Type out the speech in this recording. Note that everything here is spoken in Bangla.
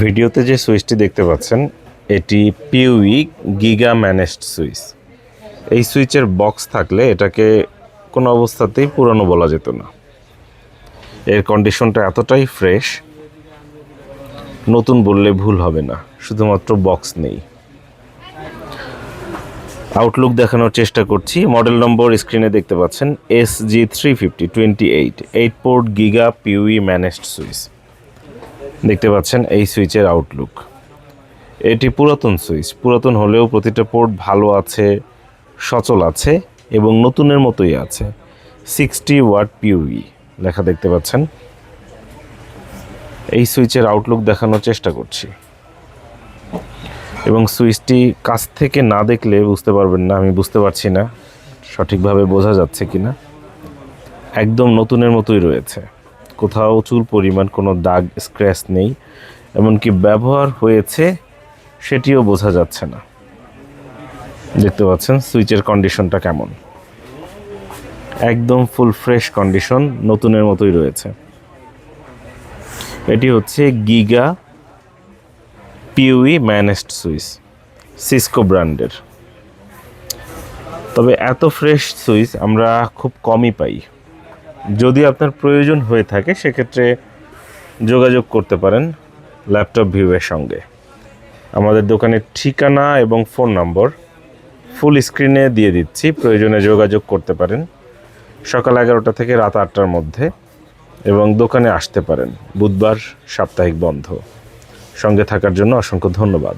ভিডিওতে যে সুইচটি দেখতে পাচ্ছেন, এটি পিউই গিগা ম্যানেজড সুইচ। এই সুইচের বক্স থাকলে এটাকে কোনো অবস্থাতেই পুরানো বলা যেত না। এর কন্ডিশনটা এতটাই ফ্রেশ, নতুন বললে ভুল হবে না, শুধুমাত্র বক্স নেই। আউটলুক দেখানোর চেষ্টা করছি। মডেল নম্বর স্ক্রিনে দেখতে পাচ্ছেন S G three fifty twenty eight eight port giga PoE managed switch. দেখতে পাচ্ছেন এই সুইচের আউটলুক এটি পুরাতন সুইচ। পুরাতন হলেও প্রতিটা পোর্ট ভালো আছে, সচল আছে এবং নতুনের মতোই আছে। সিক্সটি ওয়াট পিউই লেখা দেখতে পাচ্ছেন। এই সুইচের আউটলুক দেখানোর চেষ্টা করছি। এবং সুইচটি কাছ থেকে না দেখলে বুঝতে পারবেন না, আমি বুঝতে পারছি না সঠিকভাবে বোঝা যাচ্ছে কি না একদম নতুনের মতোই রয়েছে। কোথাও চুল পরিমাণ কোনো দাগ স্ক্র্যাচ নেই, এমনকি ব্যবহার হয়েছে সেটিও বোঝা যাচ্ছে না। দেখতে পাচ্ছেন সুইচের কন্ডিশনটা কেমন। একদম ফুল ফ্রেশ কন্ডিশন নতুনের মতোই রয়েছে। এটি হচ্ছে giga PoE managed switch Cisco ব্র্যান্ডের তবে এত ফ্রেশ সুইচ আমরা খুব কমই পাই। যদি আপনার প্রয়োজন হয়ে থাকে, সেক্ষেত্রে যোগাযোগ করতে পারেন ল্যাপটপ ভিউয়ের সঙ্গে। আমাদের দোকানের ঠিকানা এবং ফোন নম্বর ফুল স্ক্রিনে দিয়ে দিচ্ছি। প্রয়োজনে যোগাযোগ করতে পারেন। সকাল এগারোটা থেকে রাত আটটার মধ্যে এবং দোকানে আসতে পারেন। বুধবার সাপ্তাহিক বন্ধ। সঙ্গে থাকার জন্য অসংখ্য ধন্যবাদ।